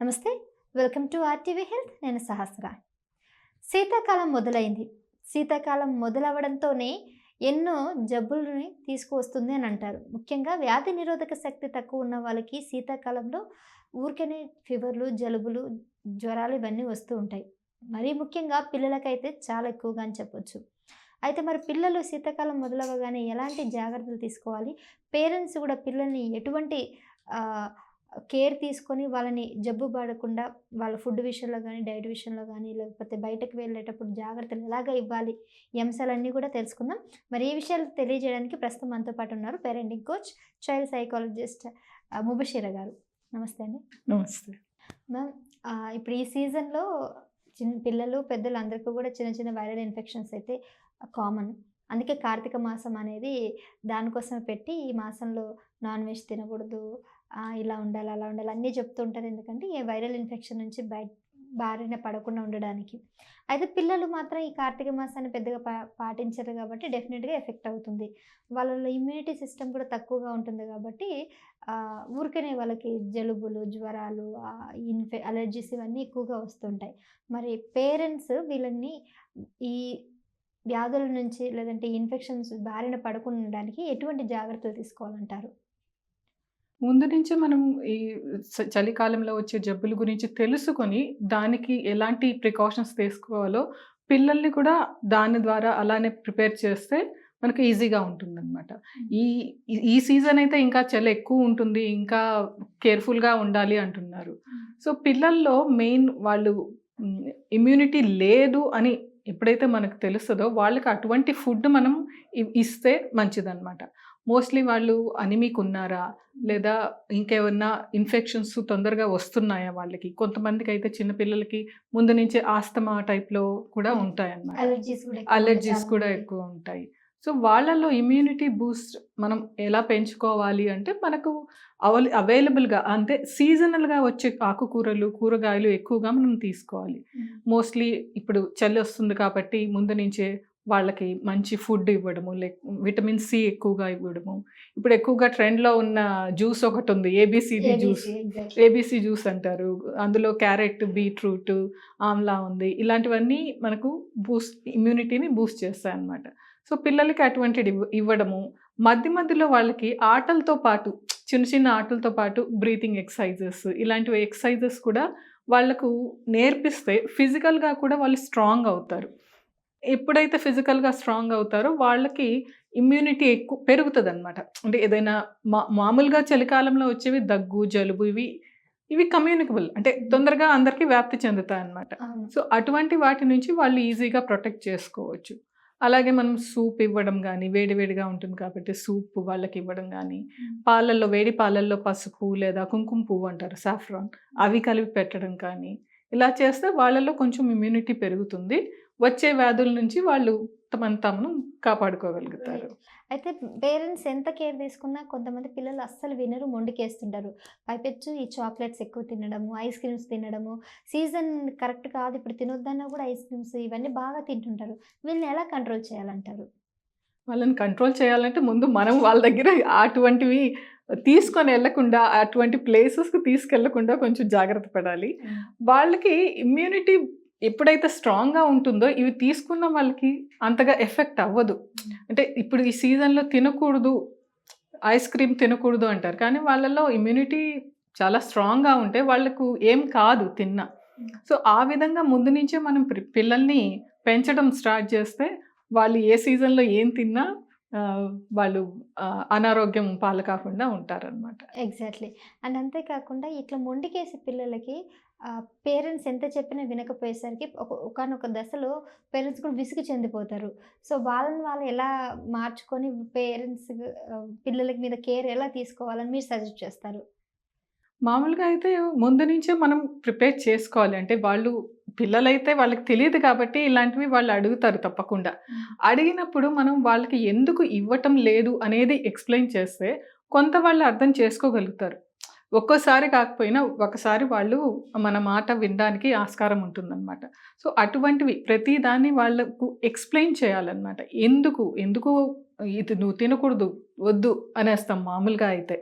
నమస్తే welcome to RTV health నేను సహస్ర. శీతాకాలం మొదలైంది. శీతాకాలం మొదలవడంతోనే ఎన్నో జబ్బుల్ని తీసుకువస్తుంది అని అంటారు. ముఖ్యంగా వ్యాధి నిరోధక శక్తి తక్కువ ఉన్న వాళ్ళకి శీతాకాలంలో ఊరికనే ఫీవర్లు జలుబులు జ్వరాలు ఇవన్నీ వస్తూ ఉంటాయి. మరీ ముఖ్యంగా పిల్లలకైతే చాలా ఎక్కువగా అని చెప్పొచ్చు. అయితే మరి పిల్లలు శీతాకాలం మొదలవగానే ఎలాంటి జాగ్రత్తలు తీసుకోవాలి? పేరెంట్స్ కూడా పిల్లల్ని ఎటువంటి కేర్ తీసుకొని వాళ్ళని జబ్బు పడకుండా వాళ్ళ ఫుడ్ విషయంలో కానీ డైట్ విషయంలో కానీ లేకపోతే బయటకు వెళ్ళేటప్పుడు జాగ్రత్తలు ఎలాగ ఇవ్వాలి ఈ అంశాలన్నీ కూడా తెలుసుకుందాం. మరి ఈ విషయాలు తెలియజేయడానికి ప్రస్తుతం మనతో పాటు ఉన్నారు parenting coach child psychologist Mubashira గారు. నమస్తే అండి. నమస్తే. మ్యామ్ ఇప్పుడు ఈ సీజన్లో చిన్న పిల్లలు పెద్దలు అందరికీ కూడా చిన్న చిన్న వైరల్ ఇన్ఫెక్షన్స్ అయితే కామన్. అందుకే కార్తీక మాసం అనేది దానికోసం పెట్టి ఈ మాసంలో నాన్ వెజ్ తినకూడదు ఇలా ఉండాలి అలా ఉండాలి అన్నీ చెప్తుంటారు ఎందుకంటే ఈ వైరల్ ఇన్ఫెక్షన్ నుంచి బయట బారిన పడకుండా ఉండడానికి. అయితే పిల్లలు మాత్రం ఈ కార్తీక మాసాన్ని పెద్దగా పా పాటించరు కాబట్టి డెఫినెట్గా ఎఫెక్ట్ అవుతుంది. వాళ్ళలో ఇమ్యూనిటీ సిస్టమ్ కూడా తక్కువగా ఉంటుంది కాబట్టి ఊరికనే వాళ్ళకి జలుబులు జ్వరాలు ఇన్ఫె అలర్జీస్ ఇవన్నీ ఎక్కువగా వస్తుంటాయి మరి పేరెంట్స్ వీళ్ళని ఈ వ్యాధుల నుంచి లేదంటే ఇన్ఫెక్షన్స్ బారిన పడకుండా ఉండడానికి ఎటువంటి జాగ్రత్తలు తీసుకోవాలంటారు? ముందు నుంచి మనం ఈ చలికాలంలో వచ్చే జబ్బుల గురించి తెలుసుకొని దానికి ఎలాంటి ప్రికాషన్స్ తీసుకోవాలో పిల్లల్ని కూడా దాని ద్వారా అలానే ప్రిపేర్ చేస్తే మనకు ఈజీగా ఉంటుందన్నమాట. ఈ ఈ- ఈ సీజన్ అయితే ఇంకా చలి ఎక్కువ ఉంటుంది ఇంకా కేర్ఫుల్గా ఉండాలి అంటున్నారు. సో పిల్లల్లో మెయిన్ వాళ్ళు ఇమ్యూనిటీ లేదు అని ఎప్పుడైతే మనకు తెలుస్తుందో వాళ్ళకి అటువంటి ఫుడ్ మనం ఇస్తే మంచిదన్నమాట. మోస్ట్లీ వాళ్ళు అనిమిక్ ఉన్నారా లేదా ఇంకేమన్నా ఇన్ఫెక్షన్స్ తొందరగా వస్తున్నాయా వాళ్ళకి? కొంతమందికి అయితే చిన్నపిల్లలకి ముందు నుంచే ఆస్తమా టైప్లో కూడా ఉంటాయన్నమాట. అలర్జీస్ కూడా. ఎక్కువ ఉంటాయి. సో వాళ్ళలో ఇమ్యూనిటీ బూస్ట్ మనం ఎలా పెంచుకోవాలి అంటే మనకు అవైల అవైలబుల్గా అంటే సీజనల్గా వచ్చే ఆకుకూరలు కూరగాయలు ఎక్కువగా మనం తీసుకోవాలి. మోస్ట్లీ ఇప్పుడు చలి వస్తుంది కాబట్టి ముందు నుంచే వాళ్ళకి మంచి ఫుడ్ ఇవ్వడము లైక్ విటమిన్ సి ఎక్కువగా ఇవ్వడము. ఇప్పుడు ఎక్కువగా ట్రెండ్లో ఉన్న జ్యూస్ ఒకటి ఉంది ఏబిసిడి జ్యూస్. ఏబిసి జ్యూస్ అంటారు. అందులో క్యారెట్ బీట్రూట్ ఆమ్లా ఉంది. ఇలాంటివన్నీ మనకు బూస్ట్ ఇమ్యూనిటీని బూస్ట్ చేస్తాయి అన్నమాట సో పిల్లలకి అటువంటిది ఇవ్వ- ఇవ్వడము. మధ్య మధ్యలో వాళ్ళకి ఆటలతో పాటు చిన్న చిన్న ఆటలతో పాటు బ్రీతింగ్ ఎక్సర్సైజెస్ ఇలాంటివి ఎక్సర్సైజెస్ కూడా వాళ్ళకు నేర్పిస్తే ఫిజికల్గా కూడా వాళ్ళు స్ట్రాంగ్ అవుతారు. ఎప్పుడైతే ఫిజికల్గా స్ట్రాంగ్ అవుతారో వాళ్ళకి ఇమ్యూనిటీ ఎక్కువ పెరుగుతుంది అనమాట అంటే ఏదైనా మా మామూలుగా చలికాలంలో వచ్చేవి దగ్గు జలుబు ఇవి ఇవి కమ్యూనికబుల్. అంటే తొందరగా అందరికీ వ్యాప్తి చెందుతాయి అన్నమాట అవును. సో అటువంటి వాటి నుంచి వాళ్ళు ఈజీగా ప్రొటెక్ట్ చేసుకోవచ్చు. అలాగే మనం సూప్ ఇవ్వడం కానీ వేడివేడిగా ఉంటుంది కాబట్టి సూప్ వాళ్ళకి ఇవ్వడం కానీ పాలల్లో వేడి పాలల్లో పసుపు లేదా కుంకుమ పువ్వు అంటారు సాఫ్రాన్ అవి కలిపి పెట్టడం కానీ ఇలా చేస్తే వాళ్ళలో కొంచెం ఇమ్యూనిటీ పెరుగుతుంది. వచ్చే వ్యాధుల నుంచి వాళ్ళు తమను తాము కాపాడుకోగలుగుతారు. అయితే పేరెంట్స్ ఎంత కేర్ తీసుకున్నా కొంతమంది పిల్లలు అస్సలు వినరు మొండికేస్తుంటారు. పైపెచ్చు ఈ చాక్లెట్స్ ఎక్కువ తినడము ఐస్ క్రీమ్స్ తినడము సీజన్ కరెక్ట్ కాదు ఇప్పుడు తినొద్దన్నా కూడా ఐస్ క్రీమ్స్ ఇవన్నీ బాగా తింటుంటారు. వీళ్ళని ఎలా కంట్రోల్ చేయాలంటారు? వాళ్ళని కంట్రోల్ చేయాలంటే ముందు మనం వాళ్ళ దగ్గర అటువంటివి తీసుకొని వెళ్ళకుండా అటువంటి ప్లేసెస్కి తీసుకెళ్ళకుండా కొంచెం జాగ్రత్త పడాలి. వాళ్ళకి ఇమ్యూనిటీ ఎప్పుడైతే స్ట్రాంగ్గా ఉంటుందో ఇవి తీసుకున్న వాళ్ళకి అంతగా ఎఫెక్ట్ అవ్వదు. అంటే ఇప్పుడు ఈ సీజన్లో తినకూడదు ఐస్ క్రీమ్ తినకూడదు అంటారు. కానీ వాళ్ళలో ఇమ్యూనిటీ చాలా స్ట్రాంగ్గా ఉంటే వాళ్ళకు ఏం కాదు తిన్నా. సో ఆ విధంగా ముందు నుంచే మనం పిల్లల్ని పెంచడం స్టార్ట్ చేస్తే వాళ్ళు ఏ సీజన్లో ఏం తిన్నా వాళ్ళు ఆ, అనారోగ్యం పాలు కాకుండా ఉంటారనమాట ఎగ్జాక్ట్లీ. అండ్ అంతేకాకుండా ఇట్లా మొండికేసి పిల్లలకి పేరెంట్స్ ఎంత చెప్పినా వినకపోయేసరికి ఒక ఒకనొక దశలో పేరెంట్స్ కూడా విసుగు చెందిపోతారు. సో వాళ్ళని వాళ్ళు ఎలా మార్చుకొని పేరెంట్స్ పిల్లల మీద కేర్ ఎలా తీసుకోవాలని మీరు సజెస్ట్ చేస్తారు? మామూలుగా అయితే ముందు నుంచే మనం ప్రిపేర్ చేసుకోవాలి. అంటే వాళ్ళు పిల్లలైతే వాళ్ళకి తెలియదు కాబట్టి ఇలాంటివి వాళ్ళు అడుగుతారు తప్పకుండా. అడిగినప్పుడు మనం వాళ్ళకి ఎందుకు ఇవ్వటం లేదు అనేది ఎక్స్ప్లెయిన్ చేస్తే కొంత వాళ్ళు అర్థం చేసుకోగలుగుతారు. ఒక్కోసారి కాకపోయినా ఒకసారి వాళ్ళు మన మాట వినడానికి ఆస్కారం ఉంటుందన్నమాట. సో అటువంటివి ప్రతి దాన్ని వాళ్ళకు ఎక్స్ప్లెయిన్ చేయాలన్నమాట. ఎందుకు? ఎందుకు ఇది నువ్వు తినకూడదు? వద్దు అనేస్తాం మామూలుగా అయితే.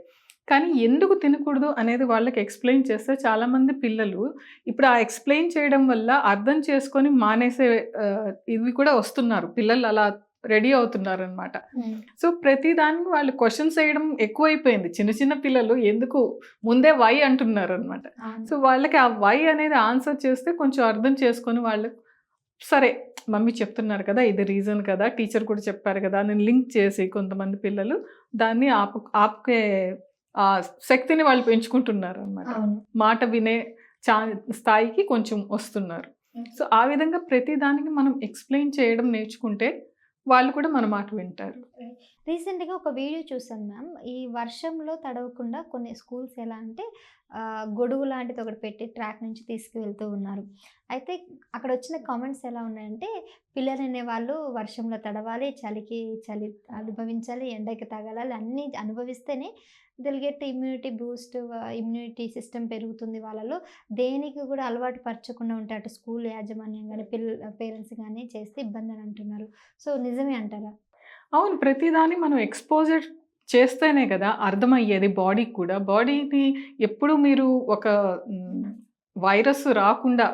కానీ ఎందుకు తినకూడదు అనేది వాళ్ళకి ఎక్స్‌ప్లెయిన్ చేస్తే చాలామంది పిల్లలు ఇప్పుడు ఆ ఎక్స్‌ప్లెయిన్ చేయడం వల్ల అర్థం చేసుకొని మానేసే ఇవి కూడా వస్తున్నారు. పిల్లలు అలా రెడీ అవుతున్నారనమాట. హ్మ్. సో, ప్రతి దానికి వాళ్ళు క్వెషన్స్ ఏయడం ఎక్కువైపోయింది. చిన్న చిన్న పిల్లలు ఎందుకు ముందే వై అంటున్నారనమాట. అవును. సో, వాళ్ళకి ఆ వై అనేది ఆన్సర్ చేస్తే కొంచెం అర్థం చేసుకొని వాళ్ళు సరే మమ్మీ చెప్తున్నారు కదా! ఇది రీజన్ కదా! టీచర్ కూడా చెప్పారు కదా! అని లింక్ చేసి కొంతమంది పిల్లలు దాన్ని ఆపు ఆపుకే శక్తిని వాళ్ళు పెంచుకుంటున్నారనమాట. అవును. మాట వినే చా స్థాయికి కొంచెం వస్తున్నారు. సో, ఆ విధంగా ప్రతి దానికి మనం ఎక్స్‌ప్లెయిన్ చేయడం నేర్చుకుంటే వాళ్ళు కూడా మన మాట వింటారు. రీసెంట్‌గా ఒక వీడియో చూసాను మ్యామ్. ఈ వర్షంలో తడవకుండా కొన్ని స్కూల్స్ ఎలా అంటే గొడుగు లాంటిది ఒకటి పెట్టి ట్రాక్ నుంచి తీసుకువెళ్తూ ఉన్నారు. అయితే అక్కడ వచ్చిన కామెంట్స్ ఎలా ఉన్నాయంటే పిల్లలు అనేవాళ్ళు వర్షంలో తడవాలి, చలికి చలి అనుభవించాలి, ఎండకి తగలాలి అన్నీ అనుభవిస్తేనే they'll get immunity boost immunity system పెరుగుతుంది వాళ్ళలో. దేనికి కూడా అలవాటు పరచకుండా ఉంటే అటు స్కూల్ యాజమాన్యం కానీ పిల్ల పేరెంట్స్ కానీ చేస్తే ఇబ్బంది అని అంటున్నారు. సో, నిజమే అంటారా? అవును. ప్రతిదాన్ని మనం ఎక్స్‌పోజర్ చేస్తేనే కదా! అర్థమయ్యేది బాడీకి కూడా. బాడీని ఎప్పుడు మీరు ఒక వైరస్ రాకుండా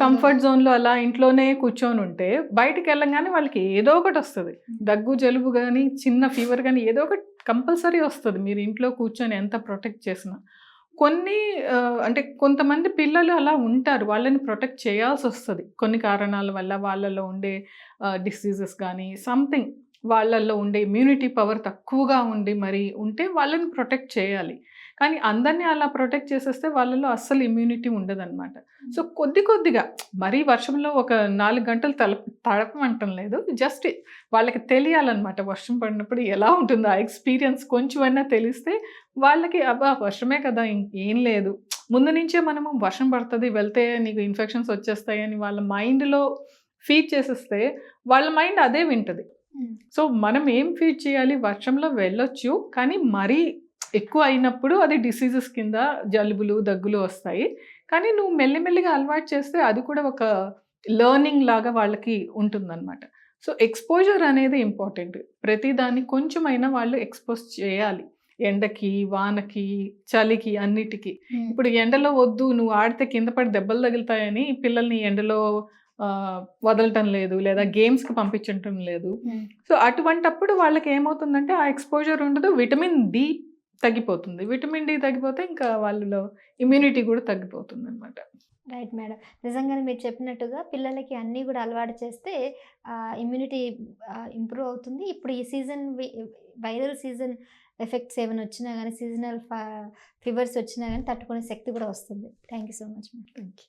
కంఫర్ట్ జోన్‌లో అలా ఇంట్లోనే కూర్చొనుంటే బయటికెళ్ళంగానే వాళ్ళకి ఏదో ఒకటొస్తది. హ్మ్. దగ్గు, జలుబు గాని, చిన్న ఫీవర్ గాని ఏదో ఒకటి కంపల్సరీ వస్తది. మీరు ఇంట్లో కూర్చొని ఎంత ప్రొటెక్ట్ చేసినా. కొన్ని అంటే కొంతమంది పిల్లలు అలా ఉంటారు. వాళ్ళని ప్రొటెక్ట్ చేయాల్సొస్తది. కొన్ని కారణాల వల్ల వాళ్ళలో ఉండే డిసీజెస్ గానీ సంథింగ్ వాళ్ళల్లో ఉండే ఇమ్యూనిటీ పవర్ తక్కువగా ఉండి మరి ఉంటే వాళ్ళని ప్రొటెక్ట్ చేయాలి. కానీ అందరిని అలా ప్రొటెక్ట్ చేసేస్తే వాళ్ళలో అస్సలు ఇమ్యూనిటీ ఉండదనమాట. సో, కొద్ది కొద్దిగా మరీ వర్షంలో ఒక 4 గంటలు తల తడపమంటం లేదు. జస్ట్ వాళ్ళకి తెలియాలనమాట. వర్షం పడినప్పుడు ఎలా ఉంటుందో ఆ ఎక్స్‌పీరియన్స్ కొంచెమైనా తెలిస్తే వాళ్ళకి అబ్బా! వర్షమే కదా! ఇంకేం లేదు. ముందు నుంచే మనము వర్షం పడతది వెళ్తే నీకు ఇన్ఫెక్షన్స్ వచ్చేస్తాయని వాళ్ళ మైండ్‌లో ఫీడ్ చేసేస్తే వాళ్ళ మైండ్ అదే వింటది. సో, మనం ఏం ఫీడ్ చేయాలి వర్షంలో వెళ్ళొచ్చు. కానీ మరీ ఎక్కువ అయినప్పుడు అది డిసీజెస్ కింద జలుబులు, దగ్గులు వస్తాయి. కానీ నువ్వు మెల్లి మెల్లిగా అలవాటు చేస్తే అది కూడా ఒక లెర్నింగ్ లాగా వాళ్ళకి ఉంటుందనమాట. సో, ఎక్స్‌పోజర్ అనేది ఇంపార్టెంట్. ప్రతిదాన్ని కొంచెమైనా వాళ్ళు ఎక్స్‌పోజ్ చేయాలి. ఎండకి, వానకి, చలికి అన్నిటికి. ఇప్పుడు ఎండలో వద్దు నువ్వు ఆడితే కింద పడి దెబ్బలు తగులుతాయని పిల్లల్ని ఎండలో వదలటం లేదు. లేదా గేమ్స్‌కి పంపించటం లేదు. సో, అటువంటప్పుడు వాళ్ళకి ఏమవుతుందంటే ఆ ఎక్స్‌పోజర్ ఉండదు. విటమిన్ డి తగ్గిపోతుంది. విటమిన్ డి తగ్గిపోతే ఇంకా వాళ్ళలో ఇమ్యూనిటీ కూడా తగ్గిపోతుందనమాట. Right madam. నిజంగానే మీరు చెప్పినట్టుగా పిల్లలకి అన్నీ కూడా అలవాటు చేస్తే ఇమ్యూనిటీ ఇంప్రూవ్ అవుతుంది. ఇప్పుడు ఈ సీజన్ వైరల్ సీజన్ ఎఫెక్ట్స్ ఏమైనా వచ్చినా గానీ, సీజనల్ ఫ ఫీవర్స్ వచ్చినా గానీ తట్టుకునే శక్తి కూడా వస్తుంది. Thank you so much. Thank you.